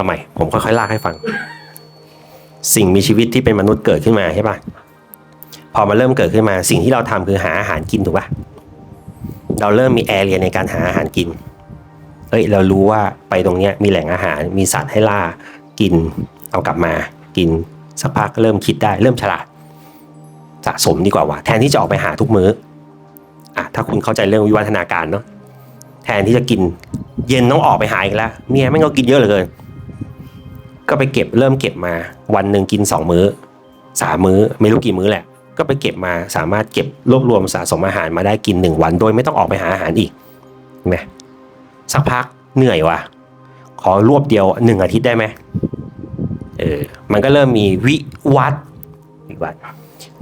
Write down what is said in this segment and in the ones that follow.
ทำไมผมค่อยๆลากให้ฟัง สิ่งมีชีวิตที่เป็นมนุษย์เกิดขึ้นมาใช่ปะพอมาเริ่มเกิดขึ้นมา สิ่งที่เราทำคือหาอาหารกินถูกปะเราเริ่มมีแอเรียในการหาอาหารกิน เอ้ย เรารู้ว่าไปตรงเนี้ยมีแหล่งอาหาร มีสัตว์ให้ล่า กิน เอากลับมา กินสักพักเริ่มคิดได้ เริ่มฉลาด สะสมดีกว่าว่ะ แทนที่จะออกไปหาทุกมื้อ อะ ถ้าคุณเข้าใจเรื่องวิวัฒนาการเนาะ แทนที่จะกิน เย็นต้องออกไปหาอีกแล้ว เมียไม่งก็กินเยอะเหลือเกิน ก็ไปเก็บเริ่มเก็บมา วันหนึ่งกินสองมื้อสามมื้อ ไม่รู้กี่มื้อแหละ ก็ไปเก็บมาสามารถเก็บรวบรวมสะสมอาหารมาได้กินหนึ่งวัน โดยไม่ต้องออกไปหาอาหารอีกเห็นไหมสักพักเหนื่อยว่ะ ขอรวบเดียวหนึ่งอาทิตย์ได้ไหมเออมันก็เริ่มมีวิวัฒวิวัฒน์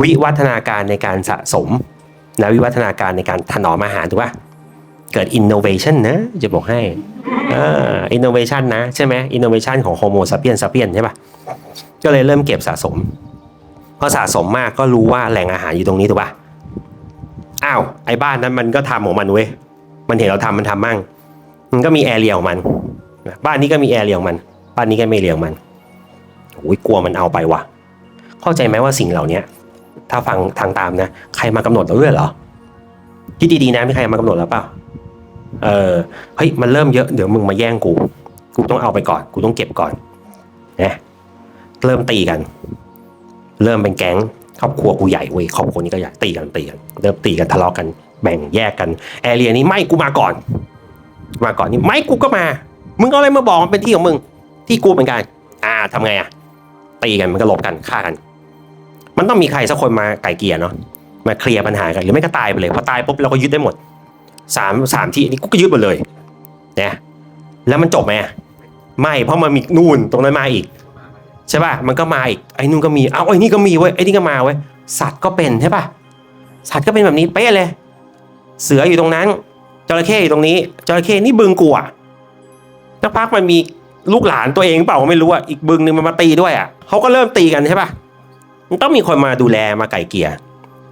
วิวัฒนาการในการสะสมและวิวัฒนาการในการถนอมอาหารถูกปะเกิด innovation นะจะบอกให้ อ่า innovation นะใช่ไหม innovation ของ homo sapiens sapiens ใช่ปะก็เลยเริ่มเก็บสะสมพอสะสมมากก็รู้ว่าแหล่งอาหารอยู่ตรงนี้ถูกปะอ้าวไอ้บ้านนั้นมันก็ทำของมันเว้ยมันเห็นเราทำมันทำมั่ง มันก็มีแอเรียของมัน บ้านนี้ก็มีแอเรียของมัน บ้านนี้ก็ไม่เรียของมันโอ้ยกลัวมันเอาไปว่ะ เข้าใจไหมว่าสิ่งเหล่านี้ถ้าฟังทางตามนะ ใครมากำหนดเราด้วยเหรอคิดดีๆนะมีใครมากำหนดแล้วเปล่า เออเฮ้ยมันเริ่มเยอะเดี๋ยวมึงมาแย่งกู กูต้องเอาไปก่อน กูต้องเก็บก่อนนะเริ่มตีกัน เริ่มเป็นแก๊งครอบครัวกูใหญ่เว้ยครอบครัวนี้ก็ใหญ่ตีกันตีกันเริ่มตีกันทะเลาะกันแบ่งแยกกันแอเรียนี้ไม่กูมาก่อน มาก่อนนี่ไม่กูก็มา มึงเอาอะไรมาบอกมันเป็นที่ของมึง ที่กูเหมือนกัน อ่าทำไงอะตีกันมันก็ลบกันฆ่ากัน มันต้องมีใครสักคนมาไก่เกลี่ยเนาะมาเคลียร์ปัญหากันหรือไม่ก็ตายไปเลยพอตายปุ๊บเราก็ยึดได้หมด สามสามที่นี่กูก็ยึดหมดเลยเนี่ยแล้วมันจบไหมไม่เพราะมันมีนู่นตรงนั้นมาอีกใช่ป่ะมันก็มาอีกไอ้นู่นก็มีเอาไอ้นี่ก็มีเว้ยไอ้นี่ก็มาเว้ยสัตว์ก็เป็นใช่ป่ะสัตว์ก็เป็นแบบนี้เป๊ะเลย เสืออยู่ตรงนั้นจระเข้อยู่ตรงนี้จระเข้นี่บึงกูอะสักพักมันมีลูกหลานตัวเองเปล่าไม่รู้อะอีกบึงหนึ่งมันมาตีด้วยอะเขาก็เริ่มตีกันใช่ป่ะมันต้องมีคนมาดูแลมาไก่เกลี่ย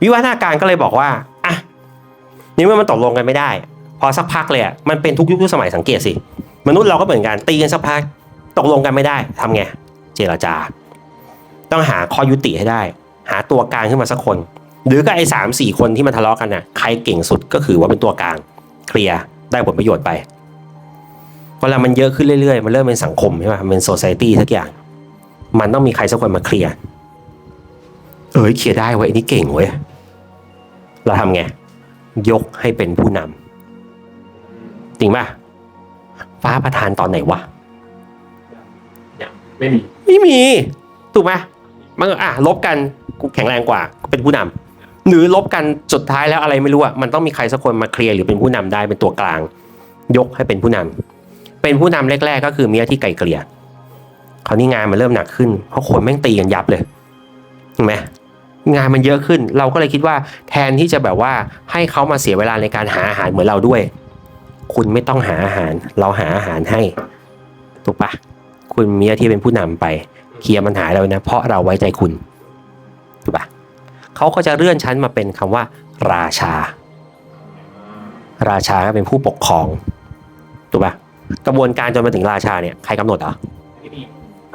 วิวัฒนาการก็เลยบอกว่า นี่เมื่อมันตกลงกันไม่ได้ พอสักพักเลยอะมันเป็นทุกยุคทุกสมัยสังเกตสิ มนุษย์เราก็เหมือนกันตีกันสักพักตกลงกันไม่ได้ทำไงเจรจา ต้องหาข้อยุติให้ได้ หาตัวกลางขึ้นมาสักคน หรือก็ไอ้สามสี่คนที่มันทะเลาะกันน่ะใครเก่งสุดก็คือว่าเป็นตัวกลางเคลียร์ได้ผลประโยชน์ไปเวลามันเยอะขึ้นเรื่อยๆ มันเริ่มเป็นสังคมใช่ไหมมันเป็นโซซ i ตี้สักอย่าง มันต้องมีใครสักคนมาเคลียร์เอ้ยเคลียร์ได้เว้ยไอ้นี่เก่งเว้ยเราทำไง ยกให้เป็นผู้นำจริงป่ะฟ้าประธานตอนไหนวะไม่มีไม่มี ถูกไหมมันก็อะลบกันกูแข็งแรงกว่าก็เป็นผู้นำหรือลบกันสุดท้ายแล้วอะไรไม่รู้อะมันต้องมีใครสักคนมาเคลียร์หรือเป็นผู้นำได้เป็นตัวกลาง ยกให้เป็นผู้นำเป็นผู้นำแรก ๆ ก็คือเมียที่ไกลเกลี่ยคราวนี้งานมันเริ่มหนักขึ้นเพราะคนแม่งตีกันยับเลยเห็นไหม งานมันเยอะขึ้น เราก็เลยคิดว่าแทนที่จะแบบว่าให้เขามาเสียเวลาในการหาอาหารเหมือนเราด้วย คุณไม่ต้องหาอาหาร เราหาอาหารให้ ถูกปะคุณมีหน้าที่เป็นผู้นำไปเคลียร์ปัญหาเรานะ เพราะเราไว้ใจคุณ ถูกปะเขาก็จะเลื่อนชั้นมาเป็นคำว่า ราชา ราชาเป็นผู้ปกครอง ถูกปะกระบวนการจนมาถึงราชาเนี่ยใครกำหนดเหรอไม่มี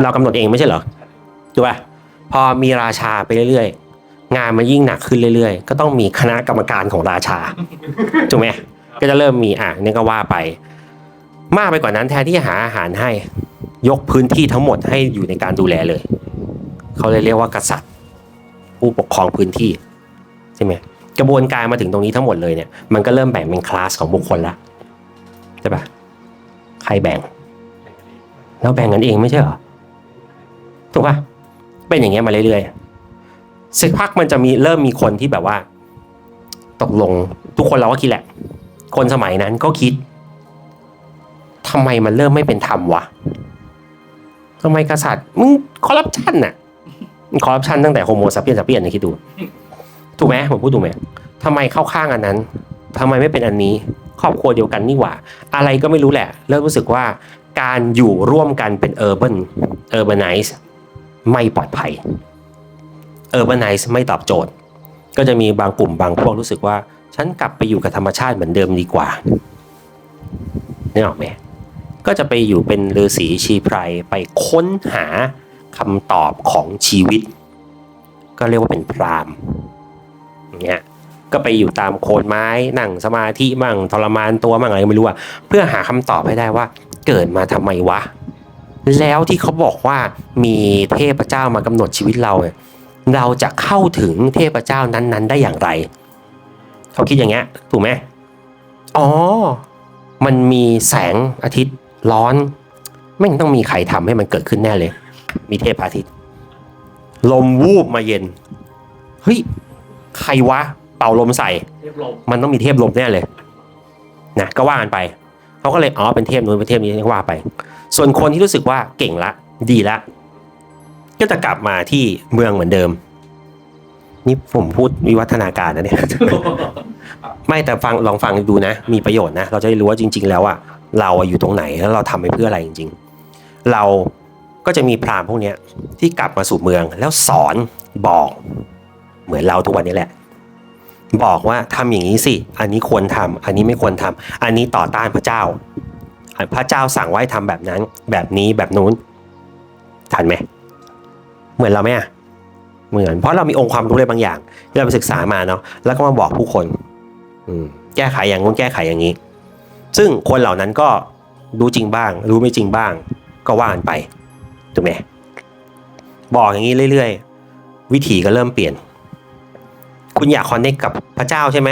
เรากำหนดเองไม่ใช่เหรอถูกปะพอมีราชาไปเรื่อยๆ งานมันยิ่งหนักขึ้นเรื่อยๆ ก็ต้องมีคณะกรรมการของราชาถูกไหมก็จะเริ่มมีอะนี่ก็ว่าไป มากไปกว่านั้นแทนที่จะหาอาหารให้ ยกพื้นที่ทั้งหมดให้อยู่ในการดูแลเลย เขาเลยเรียกว่ากษัตริย์ ผู้ปกครองพื้นที่ใช่ไหมกระบวนการมาถึงตรงนี้ทั้งหมดเลยเนี่ยมันก็เริ่มแบ่งเป็นคลาสของบุคคลละใช่ปะใครแบ่งเราแบ่งกันเองไม่ใช่เหรอถูกปะเป็นอย่างเงี้ยมาเรื่อยๆ สักพักมันจะมีเริ่มมีคนที่แบบว่า ตกลงทุกคนเราก็คิดแหละ คนสมัยนั้นก็คิดทำไมมันเริ่มไม่เป็นธรรมวะทำไมกษัตริย์มึงคอร์รัปชันน่ะคอร์รัปชันตั้งแต่โฮโมซาเปียนซาเปียนนะคิดดู ถูกไหมผมพูดถูกไหมทำไมเข้าข้างอันนั้นทำไมไม่เป็นอันนี้ ครอบครัวเดียวกันนี่หว่า อะไรก็ไม่รู้แหละ เริ่มรู้สึกว่าการอยู่ร่วมกันเป็น urban urbanize ไม่ปลอดภัย urbanize ไม่ตอบโจทย์ ก็จะมีบางกลุ่มบางพวกรู้สึกว่า ฉันกลับไปอยู่กับธรรมชาติเหมือนเดิมดีกว่านี่ออกไหมก็จะไปอยู่เป็นฤาษีชีไพรไปค้นหาคำตอบของชีวิต ก็เรียกว่าเป็นพรามเงี้ยก็ไปอยู่ตามโคนไม้นั่งสมาธิมั่งทรมานตัวมั่งอะไรก็ไม่รู้อะเพื่อหาคำตอบให้ได้ว่า เกิดมาทำไมวะ แล้วที่เขาบอกว่ามีเทพเจ้ามากำหนดชีวิตเราเนี่ย เราจะเข้าถึงเทพเจ้านั้น ๆ ได้อย่างไร เขาคิดอย่างเงี้ยถูกไหมอ๋อ มันมีแสงอาทิตย์ร้อนไม่งต้องมีใครทำให้มันเกิดขึ้นแน่เลย มีเทพอาทิตย์ ลมวูบมาเย็น เฮ้ย ใครวะ เป่าลมใส่เรียบลมมันต้องมีเทพลมแน่เลย นะ ก็ว่ากันไป เขาก็เลย อ๋อ เป็นเทพนู้นเป็นเทพนี้ก็ว่าไป ส่วนคนที่รู้สึกว่าเก่งละ ดีละ ก็จะกลับมาที่เมืองเหมือนเดิม นี่ผมพูดวิวัฒนาการนะเนี่ย ไม่แต่ฟังลองฟังดูนะ มีประโยชน์นะ เราจะได้รู้ว่าจริง ๆ แล้วอะเราอะอยู่ตรงไหนแล้วเราทำไปเพื่ออะไรจริง ๆ เราก็จะมีพราหมณ์พวกเนี้ยที่กลับมาสู่เมืองแล้วสอนบอก เหมือนเราทุกวันนี้แหละ บอกว่าทำอย่างนี้สิ อันนี้ควรทำอันนี้ไม่ควรทำอันนี้ต่อต้านพระเจ้าพระเจ้าสั่งไว้ทำแบบนั้น แบบนี้แบบนู้นทันไหม เหมือนเราไหมอะเหมือน เพราะเรามีองค์ความรู้อะไรบางอย่างที่เราไปศึกษามาเนาะแล้วก็มาบอกผู้คนอืมแก้ไขอย่างงู้นแก้ไขอย่างนี้ ซึ่งคนเหล่านั้นก็รู้จริงบ้าง รู้ไม่จริงบ้าง ก็ว่ากันไปถูกไหมบอกอย่างนี้เรื่อยๆ วิถีก็เริ่มเปลี่ยน คุณอยากคอนเนคกับพระเจ้าใช่ไหม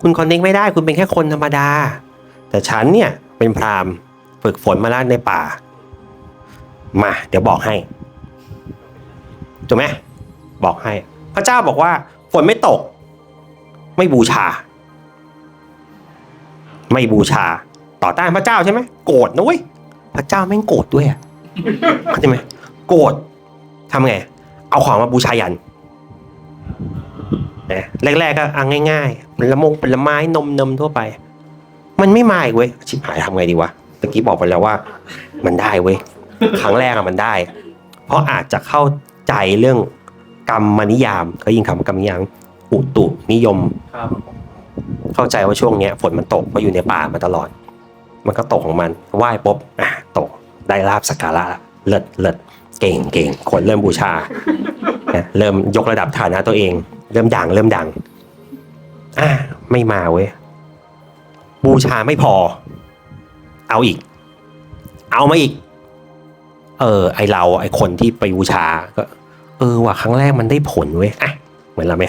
คุณคอนเนคไม่ได้คุณเป็นแค่คนธรรมดา แต่ฉันเนี่ยเป็นพรามฝึกฝนมาล้วในป่า มา เดี๋ยวบอกให้ ถูกไหมบอกให้ พระเจ้าบอกว่าฝนไม่ตก ไม่บูชา ไม่บูชา ต่อต้านพระเจ้าใช่ไหมโกรธนะเว้ยพระเจ้าแม่งโกรธด้วยอะเข้าใจไหมโกรธทำไง เอาของมาบูชายันนะแรกๆก็อะง่ายๆผลมงผลไม้นมนมทั่วไป มันไม่มาอีกเว้ยชิบหายทำไงดีวะตะกี้บอกไปแล้วว่า มันได้เว้ยครั้งแรกอะมันได้ เพราะอาจจะเข้า ใจเรื่องกรรมนิยามก็ยิ่งคำว่ากรรมนิยามอุตุนิยม ครับ เข้าใจว่าช่วงเนี้ยฝนมันตกเพราะอยู่ในป่ามาตลอด มันก็ตกของมันไหว้ปุ๊บอะตกได้ลาบสักการะละเลิศเลิศเก่งเก่งคนเริ่มบูชานะเริ่มยกระดับฐานะตัวเอง เริ่มดังเริ่มดังอะไม่มาเว้ยบูชาไม่พอ เอาอีก เอามาอีก เออ ไอเราไอคนที่ไปบูชาก็เออว่ะครั้งแรกมันได้ผลเว้ยอะเหมือนเราไหม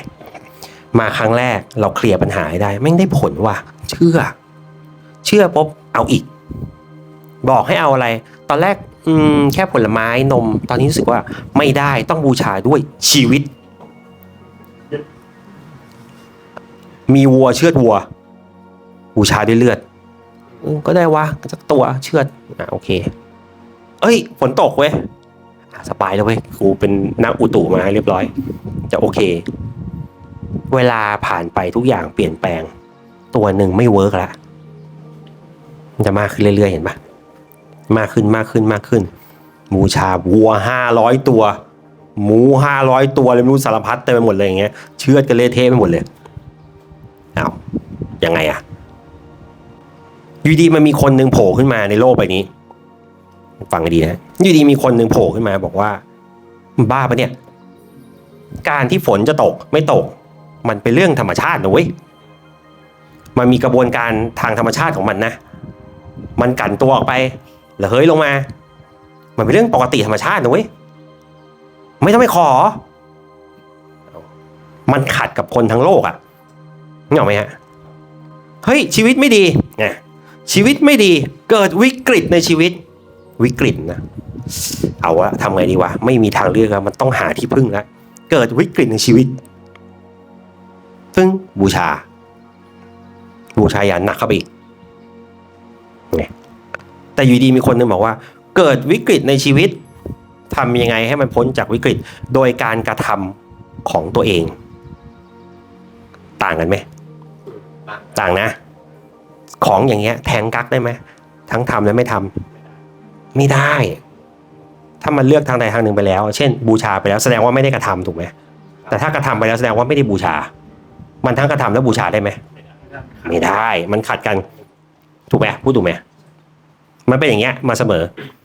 มาครั้งแรกเราเคลียร์ปัญหาได้แม่งได้ผลว่ะ เชื่อ เชื่อปุ๊บเอาอีก บอกให้เอาอะไร ตอนแรก อืม แค่ผลไม้นม ตอนนี้รู้สึกว่าไม่ได้ต้องบูชาด้วยชีวิต มีวัวเชือดวัว บูชาด้วยเลือดก็ได้วะสักตัวเชือดอะโอเค เอ้ยฝนตกเว้ยสบายแล้วเว้ยกูเป็นนักอุตุมาเรียบร้อย จะโอเค เวลาผ่านไปทุกอย่างเปลี่ยนแปลง ตัวหนึ่งไม่เวิร์กละมันจะมากขึ้นเรื่อยๆเห็นปะมากขึ้นมากขึ้นมากขึ้นบูชาวัวห้าร้อยตัว หมูห้าร้อยตัวเลยไม่รู้สารพัดเต็มไปหมดเลยอย่างเงี้ยเชือดกันเละเทะไปหมดเลยเอายังไงอะอยู่ดีมันมีคนหนึ่งโผล่ขึ้นมาในโลกใบนี้ ฟังให้ดีนะอยู่ดีมีคนหนึ่งโผล่ขึ้นมาบอกว่า บ้าปะเนี่ย การที่ฝนจะตกไม่ตก มันเป็นเรื่องธรรมชาตินะเว้ยมันมีกระบวนการทางธรรมชาติของมันนะ มันกันตัวออกไปแล้วเฮ้ยลงมา มันเป็นเรื่องปกติธรรมชาตินะเว้ย ไม่ต้องไปขอ มันขัดกับคนทั้งโลกอะ่ะนี่ออไหมฮะ เฮ้ยชีวิตไม่ดีไงชีวิตไม่ดี เกิดวิกฤตในชีวิต วิกฤตนะเอาวะทำไงดีวะไม่มีทางเลือกแล้วมันต้องหาที่พึ่งแล้วเกิดวิกฤตในชีวิตซึ่งบูชา บูชายันหนักเข้าไปอีกไงแต่อยู่ดีมีคนนึงบอกว่า เกิดวิกฤตในชีวิตทำยังไงให้มันพ้นจากวิกฤต โดยการกระทำของตัวเอง ต่างกันไหมต่างนะ ของอย่างเงี้ย แทงกักได้ไหมทั้งทำและไม่ทำ ไม่ได้ ถ้ามันเลือกทางใดทางหนึ่งไปแล้ว เช่น บูชาไปแล้วแสดงว่าไม่ได้กระทำถูกไหมแต่ถ้ากระทำไปแล้วแสดงว่าไม่ได้บูชา มันทั้งกระทำและบูชาได้ไหมไม่ได้ มันขัดกัน ถูกไหมพูดถูกไหมมันเป็นอย่างเงี้ยมาเสมอ